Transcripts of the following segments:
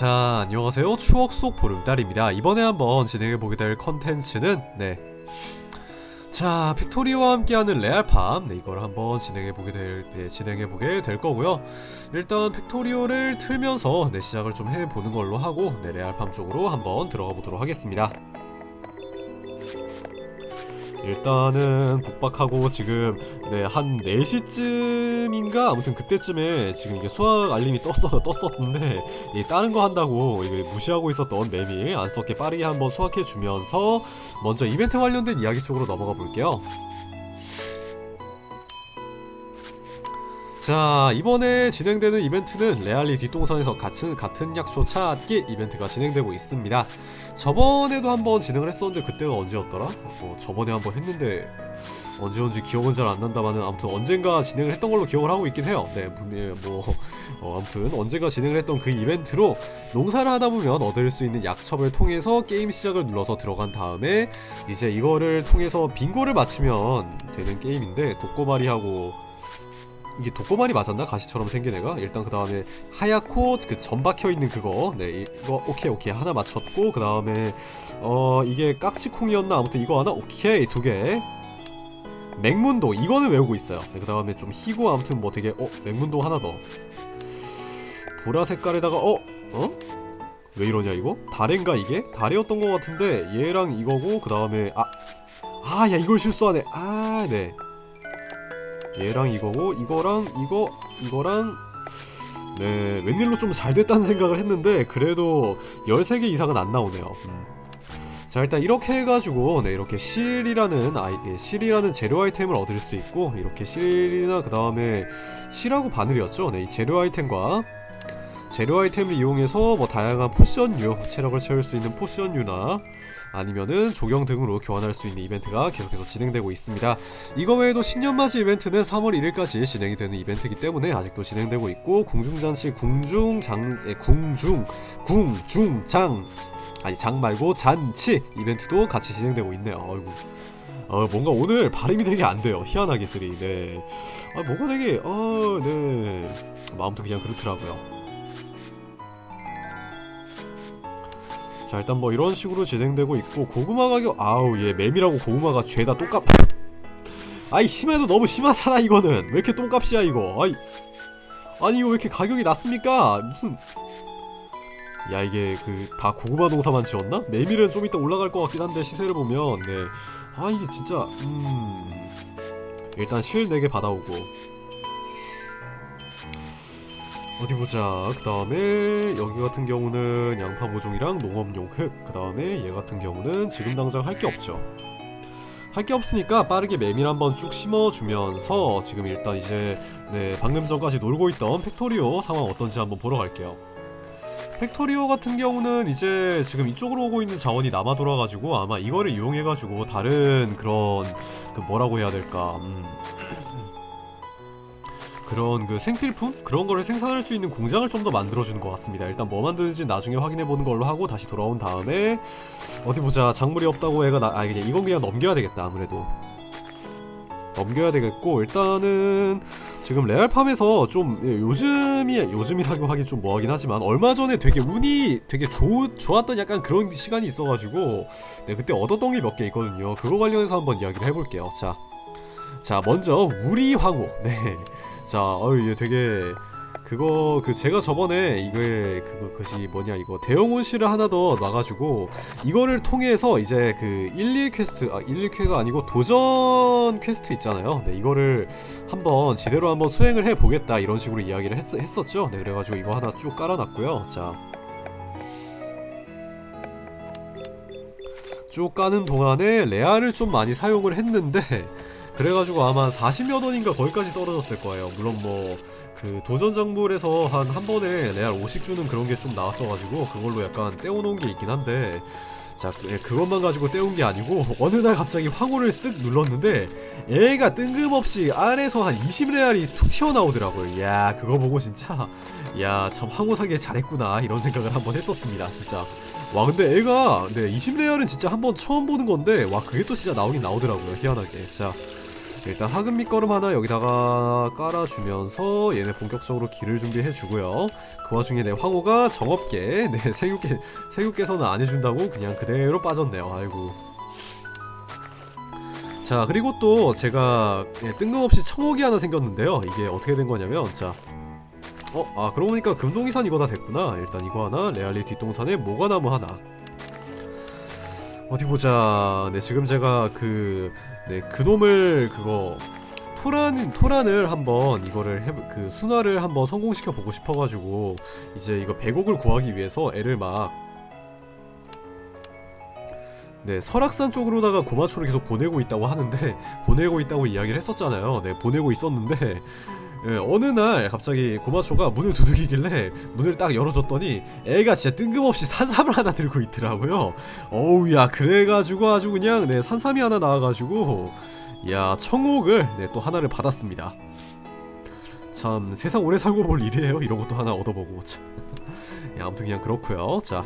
자 안녕하세요. 추억 속 보름달입니다. 이번에 한번 진행해보게 될 컨텐츠는 네자 픽토리와 함께하는 레알팜. 네 이걸 한번 진행해보게 될 네, 진행해보게 될 거고요. 일단 픽토리오를 틀면서 네 시작을 좀 해보는 걸로 하고 네 레알팜 쪽으로 한번 들어가 보도록 하겠습니다 일단은 복박하고 지금 네 한 4시쯤인가 아무튼 그때쯤에 지금 이게 수학 알림이 떴어 떴었는데 이 다른 거 한다고 이게 무시하고 있었던 메밀 안 썼게 빠르게 한번 수확해 주면서 먼저 이벤트 관련된 이야기 쪽으로 넘어가 볼게요. 자 이번에 진행되는 이벤트는 레알리 뒷동산에서 같은 같은 약초 찾기 이벤트가 진행되고 있습니다. 저번에도 한번 진행을 했었는데 그때가 언제였더라? 어, 저번에 한번 했는데 언제 언제 기억은 잘 안 난다마는 아무튼 언젠가 진행을 했던 걸로 기억을 하고 있긴 해요. 네, 분명히 뭐 어, 아무튼 언젠가 진행을 했던 그 이벤트로 농사를 하다 보면 얻을 수 있는 약첩을 통해서 게임 시작을 눌러서 들어간 다음에 이제 이거를 통해서 빙고를 맞추면 되는 게임인데 독고마리하고 이게 독고마리 맞았나? 가시처럼 생긴 애가? 일단 그 다음에 하얗고 그 점 박혀 있는 그거. 네 이거 오케이 오케이. 하나 맞췄고 그 다음에 어 이게 깍지콩이었나? 아무튼 이거 하나? 오케이 두개. 맹문도. 이거는 외우고 있어요. 네, 그 다음에 좀 희고 아무튼 뭐 되게 어 맹문도 하나 더. 보라 색깔에다가 어? 어? 왜 이러냐 이거? 다래인가 이게? 다래였던 것 같은데 얘랑 이거고 그 다음에 아 아 야 이걸 실수하네. 아네 얘랑 이거고 이거랑 이거 이거랑 네 웬일로 좀 잘 됐다는 생각을 했는데 그래도 13개 이상은 안 나오네요 음. 자 일단 이렇게 해가지고 네 이렇게 실이라는 아이 예, 실이라는 재료 아이템을 얻을 수 있고 이렇게 실이나 그 다음에 실하고 바늘이었죠 네이 재료 아이템과 재료 아이템을 이용해서 뭐 다양한 포션류 체력을 채울 수 있는 포션류나 아니면은 조경 등으로 교환할 수 있는 이벤트가 계속해서 진행되고 있습니다. 이거 외에도 신년맞이 이벤트는 3월 1일까지 진행이 되는 이벤트이기 때문에 아직도 진행되고 있고 궁중잔치 궁중장 예, 궁중 궁중장 아니 장 말고 잔치 이벤트도 같이 진행되고 있네요. 어이구. 어 뭔가 오늘 발음이 되게 안 돼요. 희한하게 쓰리. 네. 아 뭔가 되게 어 네. 마음도 그냥 그렇더라고요. 자 일단 뭐 이런 식으로 진행되고 있고 고구마 가격 아우 얘 매미라고 고구마가 죄다 똥값 아이 심해도 너무 심하잖아 이거는. 왜 이렇게 똥값이야 이거? 아이. 아니 이거 왜 이렇게 가격이 낮습니까? 무슨. 야 이게 그 다 고구마 농사만 지었나? 메밀은 좀 이따 올라갈 것 같긴 한데 시세를 보면. 네아 이게 진짜 음. 일단 실 4개 받아오고 어디 보자. 그 다음에 여기 같은 경우는 양파 모종이랑 농업용 흙. 그 다음에 얘 같은 경우는 지금 당장 할 게 없죠. 할 게 없으니까 빠르게 메밀 한번 쭉 심어주면서 지금 일단 이제 네 방금 전까지 놀고 있던 팩토리오 상황 어떤지 한번 보러 갈게요. 팩토리오 같은 경우는 이제 지금 이쪽으로 오고 있는 자원이 남아 돌아가지고 아마 이거를 이용해가지고 다른 그런 그 뭐라고 해야 될까 음. 그런 그 생필품 그런 거를 생산할 수 있는 공장을 좀 더 만들어주는 것 같습니다. 일단 뭐 만드는지 나중에 확인해 보는 걸로 하고 다시 돌아온 다음에 어디 보자 작물이 없다고 애가 나, 아 그냥 이건 그냥 넘겨야 되겠다 아무래도 넘겨야 되겠고 일단은 지금 레알팜에서 좀 예, 요즘이 요즘이라고 하기 좀 뭐하긴 하지만 얼마 전에 되게 운이 되게 좋, 좋았던 약간 그런 시간이 있어가지고 네, 그때 얻었던 게몇개 있거든요. 그거 관련해서 한번 이야기를 해볼게요. 자, 자 먼저 우리 황후 네. 자, 어유 얘 되게 그거 그 제가 저번에 이거에 그거 그것이 뭐냐 이거 대형원 씨를 하나 더 놔가지고 이거를 통해서 이제 그 11 퀘스트 아 11 퀘가 아니고 도전 퀘스트 있잖아요. 네 이거를 한번 제대로 한번 수행을 해 보겠다 이런 식으로 이야기를 했, 했었죠. 네 그래가지고 이거 하나 쭉 깔아놨고요. 자. 쭉 까는 동안에 레알을 좀 많이 사용을 했는데 그래가지고 아마 40몇 원인가 거기까지 떨어졌을 거예요. 물론 뭐 그 도전 장물에서 한 한 번에 레알 50 주는 그런 게 좀 나왔어가지고 그걸로 약간 떼어놓은 게 있긴 한데 자 그- 예, 그것만 가지고 떼운 게 아니고 어느 날 갑자기 황호를 쓱 눌렀는데 얘가 뜬금없이 안에서 한 20레알이 툭 튀어나오더라고요. 야 그거 보고 진짜 야 참 황호 사길 잘했구나 이런 생각을 한번 했었습니다. 진짜 와 근데 애가 네 20레알은 진짜 한번 처음 보는 건데 와 그게 또 진짜 나오긴 나오더라고요 희한하게 자 일단 화금 밑거름 하나 여기다가 깔아주면서 얘네 본격적으로 길을 준비해주고요. 그 와중에 내 황호가 정없게 네 세육계 세육께서는 안 해준다고 그냥 그대로 빠졌네요. 아이고. 자 그리고 또 제가 예, 뜬금없이 청옥이 하나 생겼는데요. 이게 어떻게 된 거냐면 자. 어, 아 그러고 보니까 금동이산 이거 다 됐구나. 일단 이거 하나, 레알리 뒷동산에 모과나무 하나. 어디 보자. 네 지금 제가 그 네, 그놈을 그거 토란 토란을 한번 이거를 해, 그 순화를 한번 성공시켜 보고 싶어 가지고 이제 이거 100억을 구하기 위해서 애를 막 네, 설악산 쪽으로다가 고마초를 계속 보내고 있다고 하는데 보내고 있다고 이야기를 했었잖아요. 네, 보내고 있었는데 예, 어느 날 갑자기 고마초가 문을 두들기길래 문을 딱 열어줬더니 애가 진짜 뜬금없이 산삼을 하나 들고 있더라고요. 어우 야 그래가지고 아주 그냥 네 산삼이 하나 나와가지고 야 청옥을 네 또 하나를 받았습니다. 참 세상 오래 살고 볼 일이에요. 이런 것도 하나 얻어보고 참. 야, 아무튼 그냥 그렇고요. 자.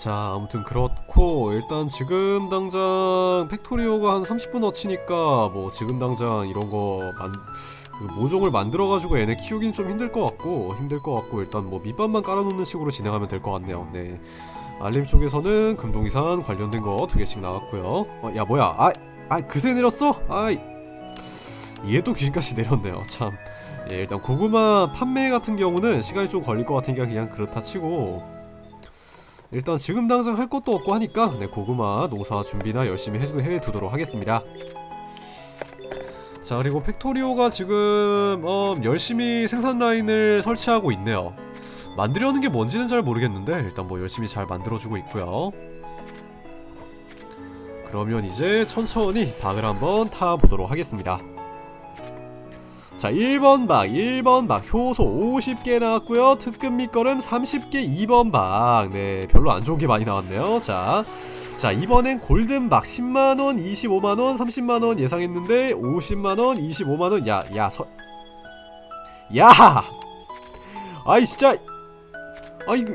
자 아무튼 그렇고 일단 지금 당장 팩토리오가 한 30분 어치니까 뭐 지금 당장 이런 거 만 그 모종을 만들어가지고 얘네 키우긴 좀 힘들 것 같고 힘들 것 같고 일단 뭐 밑밥만 깔아놓는 식으로 진행하면 될 것 같네요. 네. 알림 쪽에서는 금동이산 관련된 거 두 개씩 나왔고요. 어, 야 뭐야? 아, 아 그새 내렸어? 아이 또 귀신같이 내렸네요. 참. 예, 일단 고구마 판매 같은 경우는 시간이 좀 걸릴 것 같으니까 그냥 그렇다 치고 일단 지금 당장 할 것도 없고 하니까 네, 고구마 농사 준비나 열심히 해, 해두도록 하겠습니다. 자 그리고 팩토리오가 지금 어, 열심히 생산 라인을 설치하고 있네요. 만들려는 게 뭔지는 잘 모르겠는데 일단 뭐 열심히 잘 만들어주고 있고요. 그러면 이제 천천히 박을 한번 타보도록 하겠습니다. 자 1번 박 1번 박 효소 50개 나왔고요. 특급 밑거름 30개 2번 박네 별로 안 좋은 게 많이 나왔네요. 자, 자 이번엔 골든박 10만원 25만원 30만원 예상했는데 50만원 25만원 야 야 서... 야! 아이 진짜! 아이고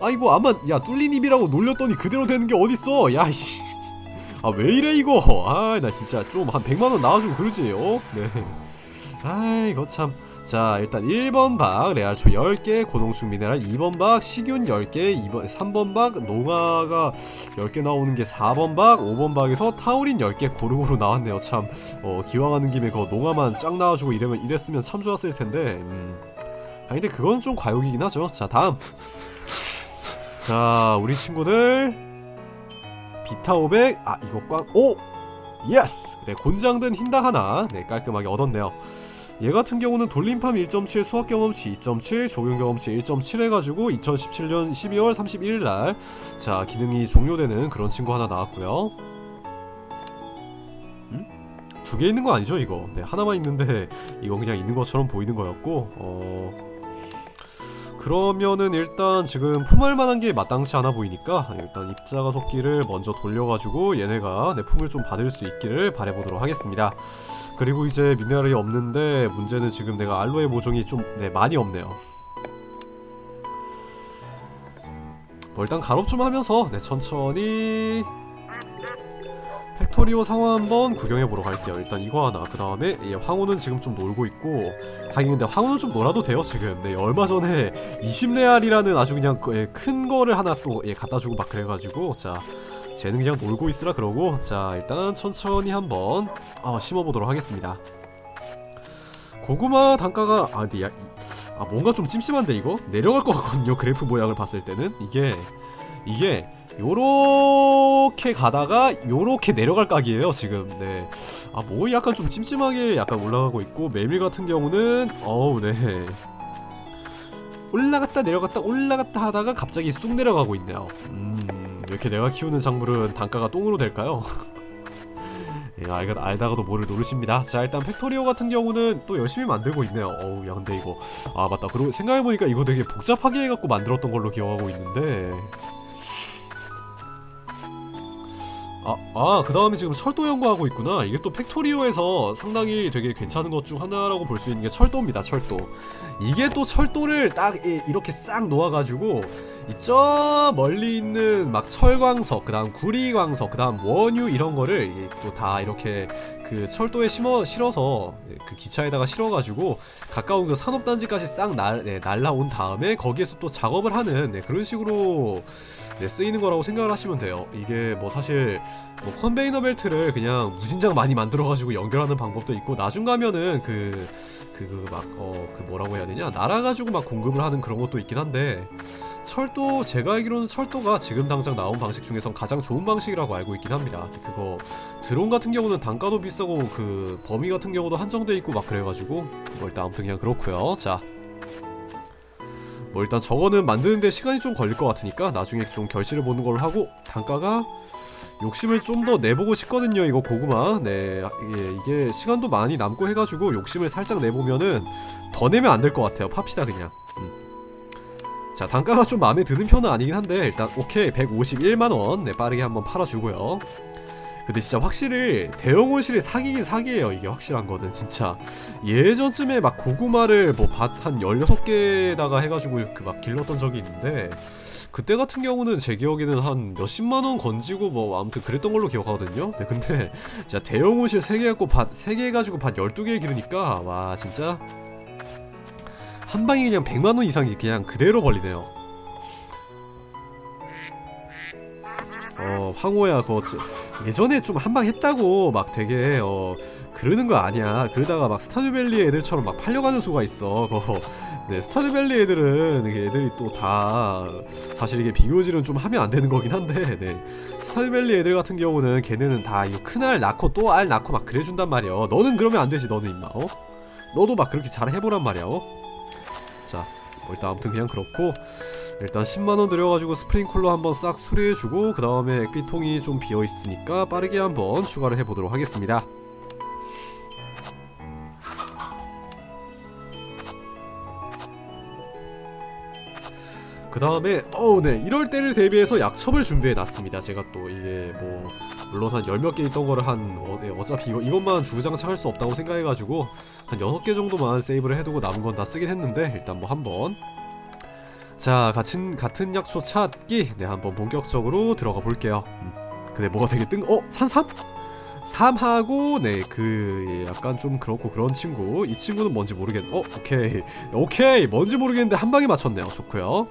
아이고 아마 야 뚫린 입이라고 놀렸더니 그대로 되는 게 어딨어? 야이씨. 아 왜 이래 이거? 아 나 진짜 좀 한 100만원 나와주고 그러지 어? 네 아이고 참. 자 일단 1번 박 레알초 10개 고농축 미네랄 2번 박 식윤 10개 2번 3번 박 농아가 10개 나오는 게 4번 박 5번 박에서 타우린 10개 고루고루 나왔네요 참 어, 기왕하는 김에 그 농아만 쫙 나와 주고 이러면 이랬으면 참 좋았을 텐데 음. 아 근데 그건 좀 과욕이긴 하죠 자 다음 자 우리 친구들 비타 500 아 이거 꽝 오! 예스! 네 곤장된 흰닭 하나 네 깔끔하게 얻었네요 얘 같은 경우는 돌림팜 1.7 수학 경험치 2.7 적용 경험치 1.7 해가지고 2017년 12월 31일 날 자 기능이 종료되는 그런 친구 하나 나왔고요. 두개 있는 거 아니죠 이거? 네 하나만 있는데 이건 그냥 있는 것처럼 보이는 거였고 어 그러면은 일단 지금 품을 만한 게 마땅치 않아 보이니까 일단 입자 가 속기를 먼저 돌려가지고 얘네가 내 품을 좀 받을 수 있기를 바래보도록 하겠습니다. 그리고 이제 미네랄이 없는데 문제는 지금 내가 알로에 모종이 좀 네, 많이 없네요. 뭐 일단 가롭 좀 하면서 네, 천천히 팩토리오 상황 한번 구경해 보러 갈게요. 일단 이거 하나. 그 다음에 예, 황호는 지금 좀 놀고 있고 하긴 근데 황호는 좀 놀아도 돼요 지금. 네 얼마 전에 20레알이라는 아주 그냥 그, 예, 큰 거를 하나 또 예, 갖다 주고 막 그래가지고 자 쟤는 그냥 놀고 있으라 그러고 자 일단 천천히 한번 어, 심어보도록 하겠습니다. 고구마 단가가 아 근데 야, 이, 아 뭔가 좀 찜찜한데 이거? 내려갈 것 같거든요 그래프 모양을 봤을 때는. 이게 이게 요렇게 가다가 요렇게 내려갈 각이에요 지금. 네 아 뭐 약간 좀 찜찜하게 약간 올라가고 있고 메밀 같은 경우는 어우 네. 올라갔다 내려갔다 올라갔다 하다가 갑자기 쑥 내려가고 있네요. 음 이렇게 내가 키우는 작물은 단가가 똥으로 될까요? 예, 알, 알다가도 모를 노릇입니다. 자, 일단 팩토리오 같은 경우는 또 열심히 만들고 있네요. 어우, 야, 근데 이거. 아, 맞다. 그리고 생각해보니까 이거 되게 복잡하게 해갖고 만들었던 걸로 기억하고 있는데. 아, 아, 그 다음에 지금 철도 연구하고 있구나. 이게 또 팩토리오에서 상당히 되게 괜찮은 것 중 하나라고 볼 수 있는 게 철도입니다, 철도. 이게 또 철도를 딱 이- 이렇게 싹 놓아가지고 이 저 멀리 있는 막 철광석, 그 다음 구리광석, 그 다음 원유 이런 거를 또 다 이렇게 그 철도에 심어 실어서 그 기차에다가 실어가지고 가까운 그 산업단지까지 싹 날, 네, 날라온 다음에 거기에서 또 작업을 하는 네, 그런 식으로 네, 쓰이는 거라고 생각을 하시면 돼요. 이게 뭐 사실 뭐 컨베이너 벨트를 그냥 무진장 많이 만들어가지고 연결하는 방법도 있고 나중 가면은 그그막어 그 뭐라고 해야 되냐 날아가지고 막 공급을 하는 그런 것도 있긴 한데 철도 제가 알기로는 철도가 지금 당장 나온 방식 중에선 가장 좋은 방식이라고 알고 있긴 합니다. 그거 드론 같은 경우는 단가도 비싸고 그 범위 같은 경우도 한정돼 있고 막 그래가지고 뭐 일단 아무튼 그냥 그렇고요. 자. 뭐 일단 저거는 만드는데 시간이 좀 걸릴 것 같으니까 나중에 좀 결실을 보는 걸로 하고 단가가 욕심을 좀 더 내보고 싶거든요 이거 고구마 네 이게, 이게 시간도 많이 남고 해가지고 욕심을 살짝 내보면은 더 내면 안 될 것 같아요 팝시다 그냥 음. 자 단가가 좀 마음에 드는 편은 아니긴 한데 일단 오케이 151만원. 네 빠르게 한번 팔아주고요. 근데 진짜 확실히 대형 온실이 사기긴 사기예요 이게 확실한 거는 진짜. 예전쯤에 막 고구마를 뭐 밭 한 16개에다가 해가지고 그 막 길렀던 적이 있는데 그때 같은 경우는 제 기억에는 한 몇십만 원 건지고 뭐 아무튼 그랬던 걸로 기억하거든요. 네, 근데 진짜 대형 옷실 3개 갖고 밭 3개 해가지고 밭 12개 기르니까 와 진짜 한 방에 그냥 100만 원 이상이 그냥 그대로 벌리네요. 어 황호야 그거 저- 예전에 좀 한 방 했다고 막 되게 어 그러는 거 아니야 그러다가 막 스타듀밸리 애들처럼 막 팔려가는 수가 있어 그거 네 스타듀밸리 애들은 애들이 또 다 사실 이게 비교질은 좀 하면 안 되는 거긴 한데 네 스타듀밸리 애들 같은 경우는 걔네는 다 이거 큰알 낳고 또 알 낳고 막 그래준단 말이야 너는 그러면 안 되지 너는 임마 어? 너도 막 그렇게 잘 해보란 말이야 어? 자 뭐 일단 아무튼 그냥 그렇고 일단 10만원 들여가지고 스프링쿨러 한번 싹 수리해주고 그 다음에 액비통이 좀 비어있으니까 빠르게 한번 추가를 해보도록 하겠습니다. 그 다음에 어우 네. 이럴 때를 대비해서 약첩을 준비해 놨습니다. 제가 또 이게 뭐 물론 한 열 몇 개 있던 거를 한 어, 네, 어차피 이거, 이것만 주구장창 할 수 없다고 생각해가지고 한 여섯 개 정도만 세이브를 해두고 남은 건 다 쓰긴 했는데 일단 뭐 한번. 자 같은 같은 약초 찾기. 네 한번 본격적으로 들어가 볼게요. 음. 근데 뭐가 되게 뜬 어? 산삼? 삼하고 네 그 약간 좀 그렇고 그런 친구. 이 친구는 뭔지 모르겠 어 오케이. 오케이. 뭔지 모르겠는데 한 방에 맞췄네요. 좋고요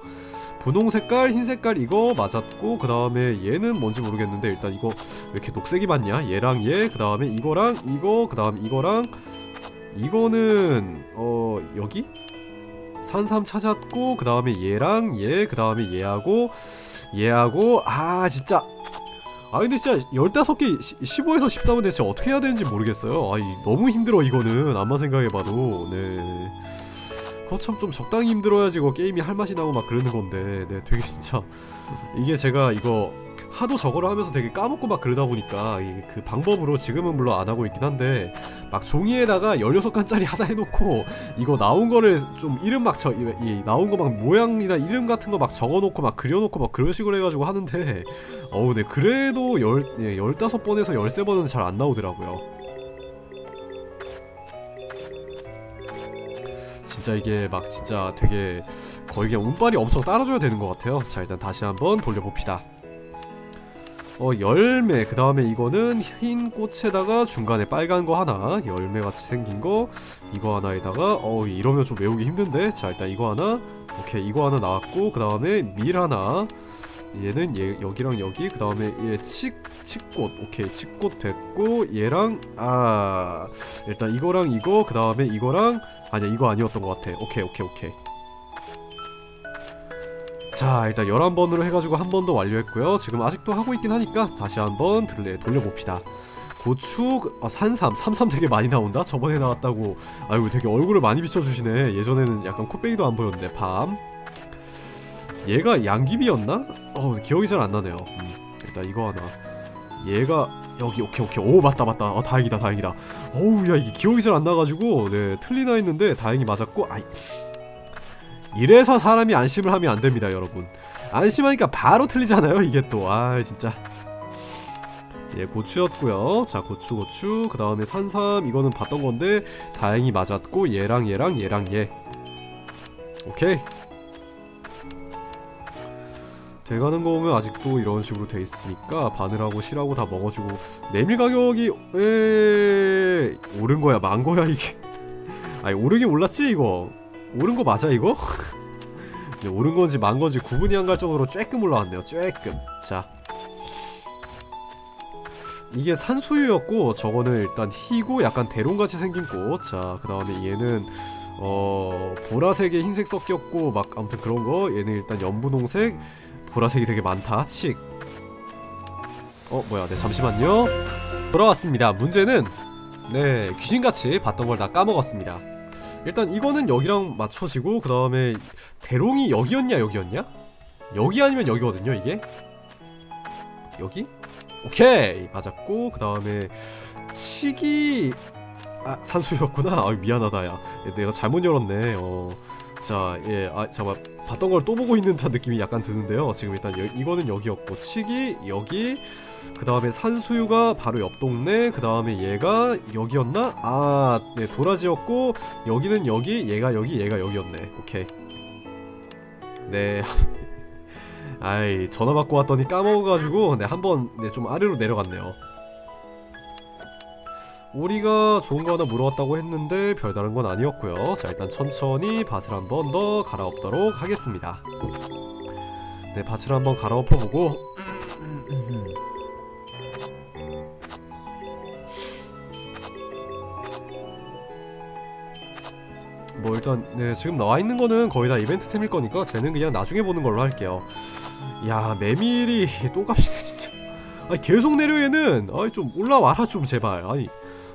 분홍 색깔 흰 색깔 이거 맞았고 그 다음에 얘는 뭔지 모르겠는데 일단 이거 왜 이렇게 녹색이 맞냐? 얘랑 얘 그 다음에 이거랑 이거 그 다음 이거랑 이거는 어 여기? 산삼 찾았고 그 다음에 얘랑 얘 그 다음에 얘하고 얘하고 아 진짜. 아 근데 진짜 15개 15에서 13은 진짜 어떻게 해야 되는지 모르겠어요. 아이 너무 힘들어 이거는. 암만 생각해봐도. 네. 그 거참 좀 적당히 힘들어야지 이거 게임이 할 맛이 나고 막 그러는 건데. 네 되게 진짜 이게 제가 이거 하도 저거를 하면서 되게 까먹고 막 그러다 보니까 이그 방법으로 지금은 물론 안 하고 있긴 한데 막 종이에다가 16칸짜리 하나 해놓고 이거 나온 거를 좀 이름 막 저, 나온 거 막 모양이나 이름 같은 거 막 적어놓고 막 그려놓고 막 그런 식으로 해가지고 하는데. 어우 네 그래도 열, 예, 15번에서 13번은 잘 안 나오더라고요 진짜 이게 막 진짜 되게 거의 그냥 운빨이 엄청 따라줘야 되는 것 같아요. 자 일단 다시 한번 돌려봅시다. 어 열매. 그 다음에 이거는 흰 꽃에다가 중간에 빨간 거 하나 열매 같이 생긴 거 이거 하나에다가 어 이러면 좀 외우기 힘든데? 자 일단 이거 하나. 오케이 이거 하나 나왔고 그 다음에 밀 하나 얘는 얘 여기랑 여기 그 다음에 얘칡 칡꽃. 오케이 칡꽃 됐고 얘랑 아 일단 이거랑 이거 그 다음에 이거랑 아니야 이거 아니었던 것 같아. 오케이 오케이 오케이. 자 일단 11번으로 해가지고 한 번 더 완료했고요. 지금 아직도 하고 있긴 하니까 다시 한번 들려, 돌려봅시다. 고추 아, 산삼. 삼삼 되게 많이 나온다? 저번에 나왔다고. 아이고 되게 얼굴을 많이 비춰주시네. 예전에는 약간 코빼기도 안 보였는데 밤 얘가 양귀비였나? 어 기억이 잘 안 나네요. 음, 일단 이거 하나. 얘가 여기 오케이 오케이. 오 맞다 맞다. 어 다행이다 다행이다. 어우 야 이게 기억이 잘 안 나가지고 네 틀리나 했는데 다행히 맞았고 아이. 이래서 사람이 안심을 하면 안 됩니다 여러분. 안심하니까 바로 틀리잖아요 이게 또. 아 진짜. 예 고추였고요. 자 고추 고추. 그 다음에 산삼. 이거는 봤던 건데 다행히 맞았고 얘랑 얘랑 얘랑 얘. 오케이 돼가는 거 보면 아직도 이런 식으로 돼 있으니까 바늘하고 실하고 다 먹어주고 메밀 가격이 에 오른 거야. 만 거야 이게. 아니 오르긴 올랐지 이거? 오른 거 맞아 이거? 오른 건지 만 건지 구분이 안 갈 정도로 쬐끔 올라왔네요 쬐끔. 자. 이게 산수유였고 저거는 일단 희고 약간 대롱같이 생긴 꽃자그 다음에 얘는 어 보라색에 흰색 섞였고 막 아무튼 그런 거. 얘는 일단 연분홍색 보라색이 되게 많다. 칙. 어 뭐야 네 잠시만요. 돌아왔습니다. 문제는 네 귀신같이 봤던 걸 다 까먹었습니다. 일단 이거는 여기랑 맞춰지고 그 다음에 대롱이 여기였냐 여기였냐? 여기 아니면 여기거든요 이게? 여기? 오케이! 맞았고 그 다음에 칙이 아 산수였구나. 아 미안하다 야 야, 내가 잘못 열었네. 어 자 예 아 잠깐 봤던 걸 또 보고 있는 듯한 느낌이 약간 드는데요. 지금 일단 여, 이거는 여기였고 칙이 여기 그 다음에 산수유가 바로 옆 동네 그 다음에 얘가 여기였나? 아 네 도라지였고 여기는 여기 얘가 여기 얘가 여기였네. 오케이. 네. 아이 전화 받고 왔더니 까먹어가지고 네 한번 네 좀 아래로 내려갔네요 우리가 좋은 거 하나 물어왔다고 했는데 별다른 건 아니었고요. 자 일단 천천히 밭을 한 번 더 갈아엎도록 하겠습니다. 네 밭을 한번 갈아엎어보고. 뭐 일단 네 지금 나와 있는 거는 거의 다 이벤트템일 거니까 쟤는 그냥 나중에 보는 걸로 할게요. 야 메밀이 똥값이네 진짜. 아니 계속 내려 얘는. 아니 좀 올라와라 좀 제발. 아니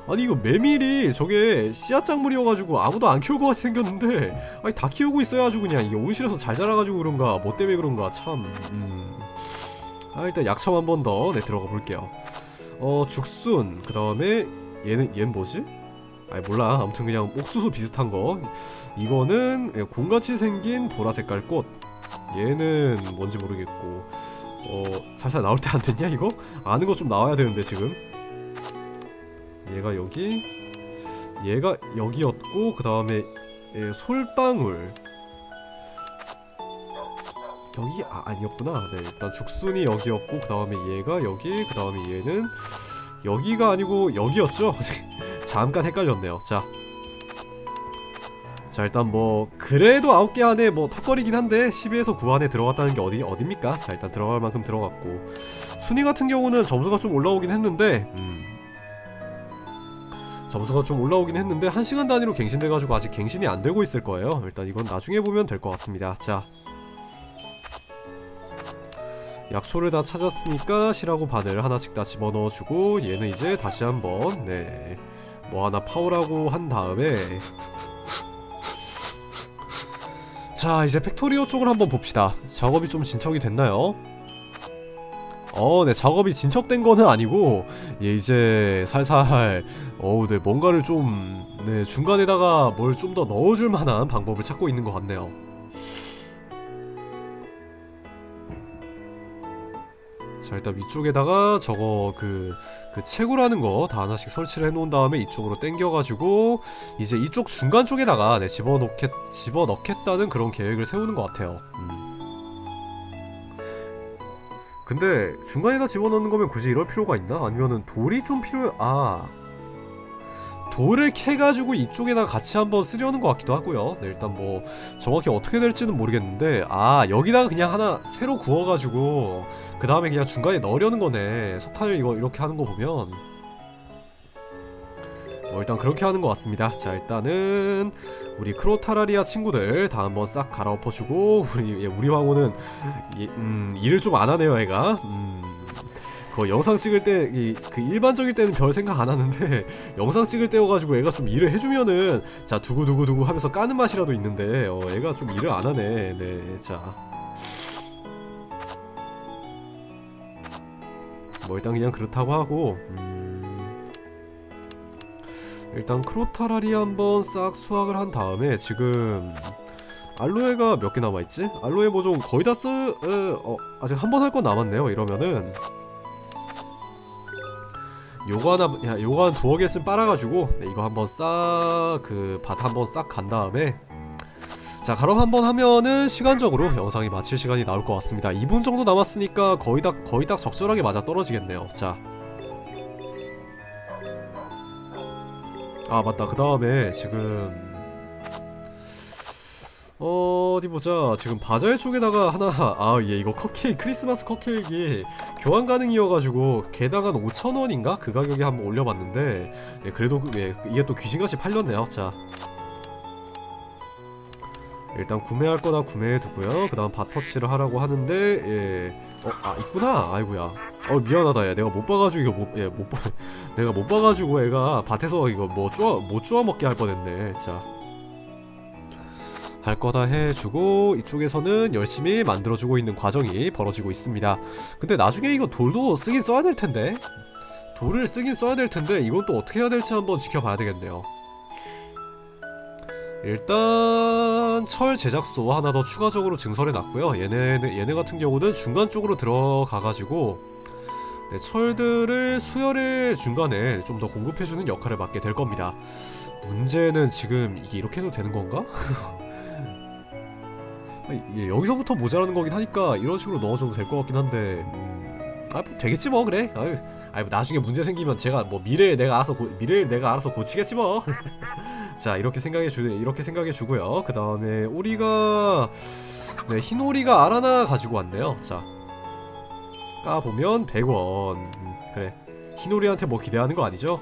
아니 이거 메밀이 저게 씨앗 작물이어가지고 아무도 안 키울 것 같이 생겼는데 아니 다 키우고 있어야지 그냥 이게 온실에서 잘 자라가지고 그런가 뭐 때문에 그런가 참 음. 아 일단 약첨 한번 더 네 들어가 볼게요. 어 죽순. 그 다음에 얘는 얘는 뭐지? 아니 몰라. 아무튼 그냥 옥수수 비슷한 거. 이거는 예, 공같이 생긴 보라 색깔 꽃. 얘는 뭔지 모르겠고. 어 살살 나올 때 안 됐냐 이거? 아는 거 좀 나와야 되는데 지금 얘가 여기 얘가 여기였고 그 다음에 솔방울 여기 아 아니었구나 네 일단 죽순이 여기였고 그 다음에 얘가 여기 그 다음에 얘는 여기가 아니고 여기였죠 잠깐 헷갈렸네요 자. 자 일단 뭐 그래도 9개 안에 뭐 턱걸이긴 한데 12에서 9 안에 들어갔다는 게 어디 어딥니까? 자 일단 들어갈 만큼 들어갔고 순위 같은 경우는 점수가 좀 올라오긴 했는데 음. 점수가 좀 올라오긴 했는데 1시간 단위로 갱신돼가지고 아직 갱신이 안 되고 있을 거예요. 일단 이건 나중에 보면 될 것 같습니다. 자. 약초를 다 찾았으니까 실하고 바늘 하나씩 다 집어넣어주고 얘는 이제 다시 한번 네. 뭐 하나 파오라고 한 다음에. 자 이제 팩토리오 쪽을 한번 봅시다. 작업이 좀 진척이 됐나요? 어, 네 작업이 진척된 거는 아니고 예 이제 살살 어우 네 뭔가를 좀 네 중간에다가 뭘 좀 더 넣어줄 만한 방법을 찾고 있는 것 같네요 자 일단 위쪽에다가 저거 그, 그 채구라는 거 다 하나씩 설치를 해놓은 다음에 이쪽으로 당겨가지고 이제 이쪽 중간 쪽에다가 네, 집어넣겠, 집어넣겠다는 그런 계획을 세우는 것 같아요 음. 근데 중간에다 집어넣는 거면 굳이 이럴 필요가 있나? 아니면은 돌이 좀 필요해? 아. 돌을 캐가지고 이쪽에다 같이 한번 쓰려는 것 같기도 하고요. 네 일단 뭐 정확히 어떻게 될지는 모르겠는데 아 여기다가 그냥 하나 새로 구워가지고 그 다음에 그냥 중간에 넣으려는 거네. 석탄을 이거 이렇게 하는 거 보면 뭐 일단 그렇게 하는 것 같습니다. 자 일단은 우리 크로타라리아 친구들 다 한번 싹 갈아엎어주고 우리 예, 우리 황후는 예, 음, 일을 좀 안 하네요 애가. 음, 그 영상 찍을 때 그 일반적일 때는 별 생각 안 하는데 영상 찍을 때여가지고 애가 좀 일을 해주면은 자 두구 두구 두구 하면서 까는 맛이라도 있는데 어 애가 좀 일을 안 하네. 네자. 뭐 일단 그냥 그렇다고 하고 음... 일단 크로타라리 한번 싹 수확을 한 다음에 지금 알로에가 몇 개 남아있지? 알로에 모종 거의 다 쓰... 에, 어, 아직 한 번 할 건 남았네요 이러면은. 요거 하나 야 요거 한 두어 개쯤 빨아가지고 네, 이거 한번 싹 그 밭 한번 싹 간 다음에. 자 가로 한번 하면은 시간적으로 영상이 마칠 시간이 나올 것 같습니다. 2분 정도 남았으니까 거의 다 거의 딱 적절하게 맞아 떨어지겠네요. 자 아 맞다. 그 다음에 지금 어, 어디 보자. 지금 바자회 쪽에다가 하나 아예 이거 컵케이크 크리스마스 컵케이크 교환 가능이어가지고 개당 한 5천원인가? 그 가격에 한번 올려봤는데 예, 그래도 그- 예, 이게 또 귀신같이 팔렸네요. 자 일단 구매할 거다 구매해 두고요. 그 다음 바터치를 하라고 하는데 예. 어, 아 있구나. 아이구야. 어 미안하다. 야 내가 못 봐가지고 이거 못, 예, 못 봐, 내가 못 봐가지고 애가 밭에서 이거 뭐 쪼아 못 쪼아 먹게 할 뻔했네. 자. 할 거다 해주고 이쪽에서는 열심히 만들어주고 있는 과정이 벌어지고 있습니다. 근데 나중에 이거 돌도 쓰긴 써야 될 텐데. 돌을 쓰긴 써야 될 텐데 이건 또 어떻게 해야 될지 한번 지켜봐야 되겠네요. 일단 철 제작소 하나 더 추가적으로 증설해 놨고요. 얘네 얘네 같은 경우는 중간 쪽으로 들어가 가지고 네, 철들을 수열의 중간에 좀 더 공급해 주는 역할을 맡게 될 겁니다. 문제는 지금 이게 이렇게 해도 되는 건가? 아니, 예, 여기서부터 모자라는 거긴 하니까 이런 식으로 넣어줘도 될 것 같긴 한데 음, 아, 뭐 되겠지 뭐 그래 아유, 아유 뭐 나중에 문제 생기면 제가 뭐 미래에 내가 알아서 고, 미래를 내가 알아서 고치겠지 뭐 자 이렇게 생각해 주 이렇게 생각해 주고요. 그 다음에 오리가 네 흰오리가 알 하나 가지고 왔네요. 자 까보면 100원. 음, 그래. 흰오리한테 뭐 기대하는 거 아니죠?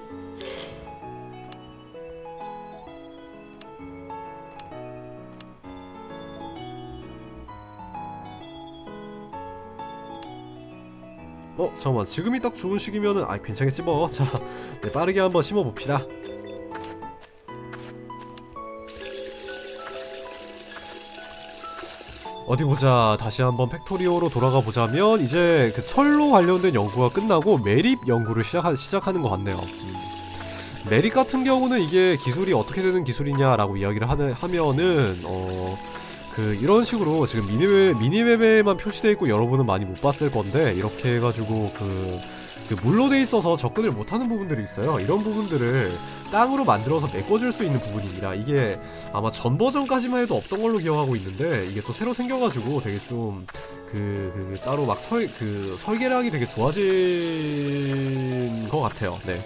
어 잠깐만. 지금이 딱 좋은 시기면은 아 괜찮겠지 뭐자 네, 빠르게 한번 심어봅시다. 어디 보자. 다시 한번 팩토리오로 돌아가 보자면 이제 그 철로 관련된 연구가 끝나고 매립 연구를 시작하, 시작하는 것 같네요. 음. 매립 같은 경우는 이게 기술이 어떻게 되는 기술이냐라고 이야기를 하는, 하면은 어... 그 이런 식으로 지금 미니맵 미니맵에만 표시되어 있고 여러분은 많이 못 봤을 건데 이렇게 해가지고 그, 그 물로 돼 있어서 접근을 못하는 부분들이 있어요. 이런 부분들을 땅으로 만들어서 메꿔줄 수 있는 부분입니다. 이게 아마 전 버전까지만 해도 없던 걸로 기억하고 있는데 이게 또 새로 생겨가지고 되게 좀 그, 그 따로 막 설그 하기 되게 좋아진 것 같아요. 네.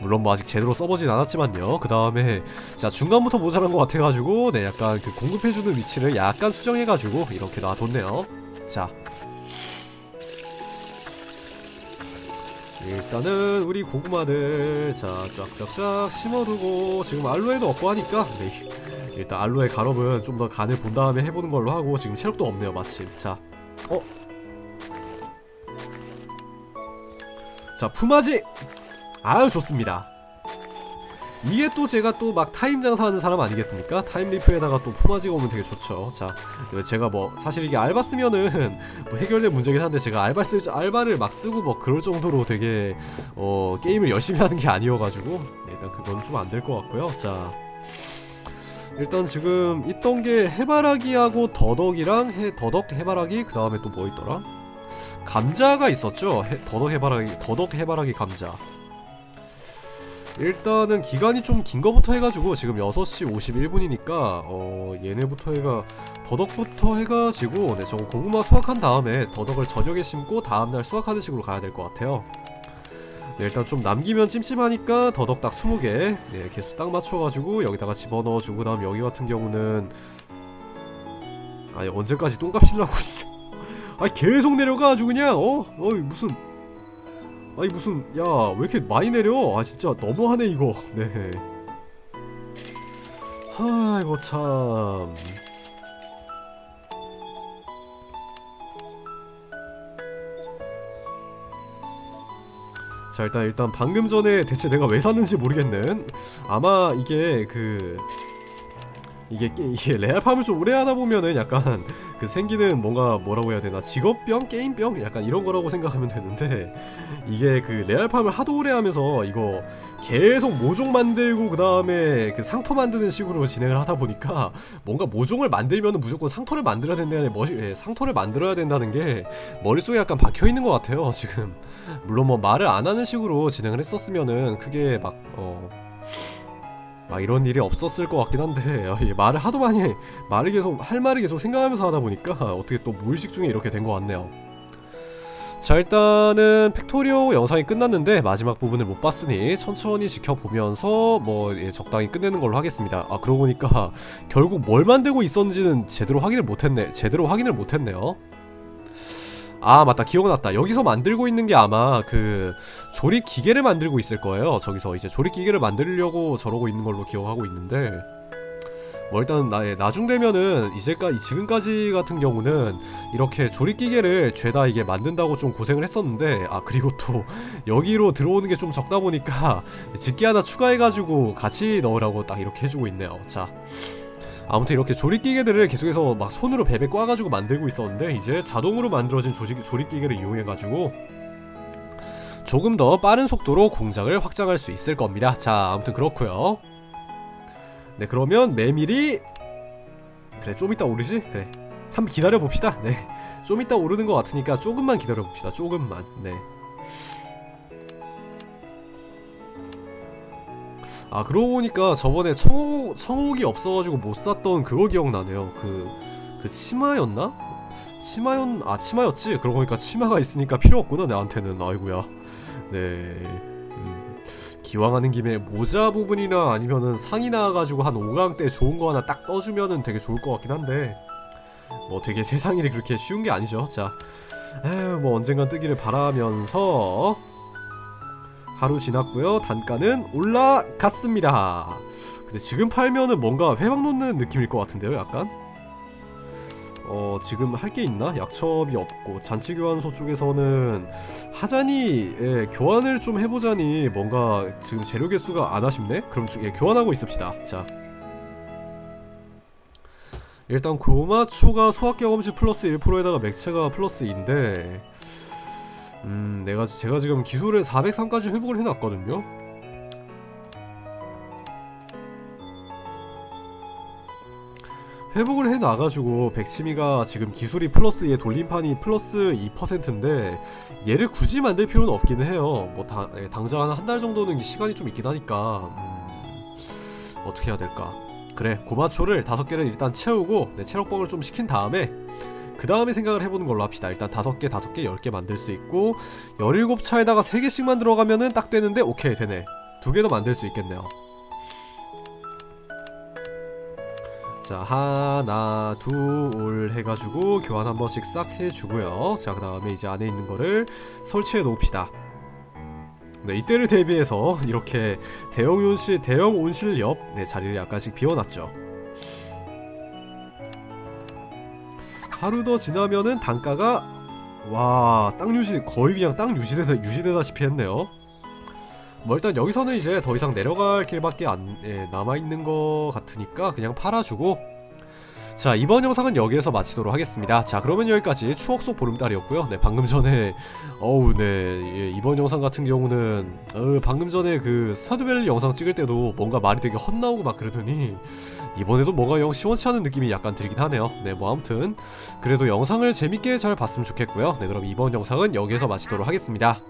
물론 뭐 아직 제대로 써보진 않았지만요. 그 다음에 자 중간부터 모자란 것 같아가지고 네 약간 그 공급해주는 위치를 약간 수정해가지고 이렇게 놔뒀네요. 자 일단은 우리 고구마들 자 쫙쫙쫙 심어두고 지금 알로에도 없고 하니까 네 일단 알로에 가럽은 좀 더 간을 본 다음에 해보는 걸로 하고 지금 체력도 없네요 마침 자 어? 자 품아지 아유 좋습니다 이게 또 제가 또 막 타임 장사하는 사람 아니겠습니까? 타임 리프에다가 또 품아지가 오면 되게 좋죠. 자, 제가 뭐 사실 이게 알바 쓰면은 뭐 해결된 문제긴 한데 제가 알바 쓸 알바를 막 쓰고 뭐 그럴 정도로 되게 어 게임을 열심히 하는 게 아니어가지고 네, 일단 그건 좀 안 될 것 같고요. 자, 일단 지금 있던 게 해바라기하고 더덕이랑 해 더덕 해바라기 그 다음에 또 뭐 있더라? 감자가 있었죠. 해, 더덕 해바라기 더덕 해바라기 감자. 일단은 기간이 좀 긴 거부터 해가지고 지금 6시 51분이니까 어 얘네부터 해가 더덕부터 해가지고 네 저거 고구마 수확한 다음에 더덕을 저녁에 심고 다음날 수확하는 식으로 가야 될 것 같아요 네 일단 좀 남기면 찜찜하니까 더덕 딱 20개 네 개수 딱 맞춰가지고 여기다가 집어넣어주고 그 다음 여기 같은 경우는 아니 언제까지 똥값 실라고 진짜 아니 계속 내려가 아주 그냥 어? 어이 무슨 아니 무슨 야 왜 이렇게 많이 내려? 아 진짜 너무하네 이거. 네. 아이고 참. 자 일단 일단 방금 전에 대체 내가 왜 샀는지 모르겠는 아마 이게 그 이게 게- 이게 레알팜을 좀 오래 하다 보면은 약간 그 생기는 뭔가 뭐라고 해야 되나? 직업병? 게임병? 약간 이런 거라고 생각하면 되는데 이게 그 레알팜을 하도 오래 하면서 이거 계속 모종 만들고 그 다음에 그 상토 만드는 식으로 진행을 하다 보니까 뭔가 모종을 만들면은 무조건 상토를 만들어야 된다는 머리 예, 상토를 만들어야 된다는 게 머릿속에 약간 박혀 있는 것 같아요 지금. 물론 뭐 말을 안 하는 식으로 진행을 했었으면은 크게 막 어 아 이런 일이 없었을 것 같긴 한데 아, 이 말을 하도 많이 해. 말을 계속 할 말을 계속 생각하면서 하다 보니까 어떻게 또 무의식 중에 이렇게 된 것 같네요. 자 일단은 팩토리오 영상이 끝났는데 마지막 부분을 못 봤으니 천천히 지켜보면서 뭐 예, 적당히 끝내는 걸로 하겠습니다. 아 그러고 보니까 결국 뭘 만들고 있었는지는 제대로 확인을 못했네. 제대로 확인을 못했네요. 아 맞다. 기억났다. 여기서 만들고 있는 게 아마 그 조립 기계를 만들고 있을 거예요. 저기서 이제 조립 기계를 만들려고 저러고 있는 걸로 기억하고 있는데. 뭐 일단 나, 예, 나중 되면은 이제까지 지금까지 같은 경우는 이렇게 조립 기계를 죄다 이게 만든다고 좀 고생을 했었는데 아 그리고 또 여기로 들어오는 게 좀 적다 보니까 집게 하나 추가해가지고 같이 넣으라고 딱 이렇게 해주고 있네요. 자 아무튼 이렇게 조립 기계들을 계속해서 막 손으로 베베 꽈가지고 만들고 있었는데 이제 자동으로 만들어진 조직, 조립 기계를 이용해가지고 조금 더 빠른 속도로 공장을 확장할 수 있을 겁니다. 자, 아무튼 그렇고요. 네, 그러면 메밀이 그래 좀 이따 오르지? 그래 한번 기다려 봅시다. 네, 좀 이따 오르는 것 같으니까 조금만 기다려 봅시다. 조금만. 네. 아 그러고 보니까 저번에 청옥 청옥이 없어가지고 못 샀던 그거 기억나네요. 그 그 치마였나? 치마였 아 치마였지. 그러고 보니까 치마가 있으니까 필요 없구나 나한테는. 아이구야. 네. 음, 기왕 하는 김에 모자 부분이나 아니면은 상의 나와가지고 한 5강 때 좋은 거 하나 딱 떠주면은 되게 좋을 것 같긴 한데 뭐 되게 세상 일이 그렇게 쉬운 게 아니죠. 자, 에휴 뭐 언젠간 뜨기를 바라면서 하루 지났고요. 단가는 올라갔습니다. 근데 지금 팔면은 뭔가 회방 놓는 느낌일 것 같은데요, 약간? 어, 지금 할 게 있나? 약첩이 없고 잔치 교환소 쪽에서는 하자니 예, 교환을 좀 해보자니 뭔가 지금 재료 개수가 안 아쉽네? 그럼 주- 예, 교환하고 있읍시다. 자. 일단 고마초가 수학 경험치 플러스 1%에다가 맥체가 플러스 2인데 음, 내가 제가 지금 기술을 403까지 회복을 해놨거든요. 회복을 해놔가지고 백치미가 지금 기술이 플러스 얘 돌림판이 플러스 2%인데 얘를 굳이 만들 필요는 없기는 해요. 뭐 다, 예, 당장 한 한 달 정도는 시간이 좀 있긴 하니까 음, 어떻게 해야 될까? 그래 고마초를 다섯 개를 일단 채우고 네, 체력봉을 좀 시킨 다음에 그 다음에 생각을 해보는 걸로 합시다. 일단 다섯 개, 다섯 개, 열개 만들 수 있고 열일곱 차에다가 세 개씩 만 들어가면은 딱 되는데 오케이 되네. 두 개 더 만들 수 있겠네요. 자 하나 둘 해가지고 교환 한 번씩 싹 해주고요. 자 그 다음에 이제 안에 있는 거를 설치해 놓읍시다. 네 이때를 대비해서 이렇게 대형 온실 대형 온실 옆 네, 자리를 약간씩 비워놨죠. 하루 더 지나면은 단가가 와 땅 유지 거의 그냥 땅 유지되다 유지되다시피 했네요. 뭐 일단 여기서는 이제 더 이상 내려갈 길밖에 안 예, 남아 있는 거 같으니까 그냥 팔아주고 자 이번 영상은 여기에서 마치도록 하겠습니다. 자 그러면 여기까지 추억 속 보름달이었고요. 네 방금 전에 어우 네 예, 이번 영상 같은 경우는 어, 방금 전에 그 스타드밸리 영상 찍을 때도 뭔가 말이 되게 헛나오고 막 그러더니 이번에도 뭔가 영 시원치 않은 느낌이 약간 들긴 하네요. 네, 뭐 아무튼 그래도 영상을 재밌게 잘 봤으면 좋겠고요. 네, 그럼 이번 영상은 여기에서 마치도록 하겠습니다.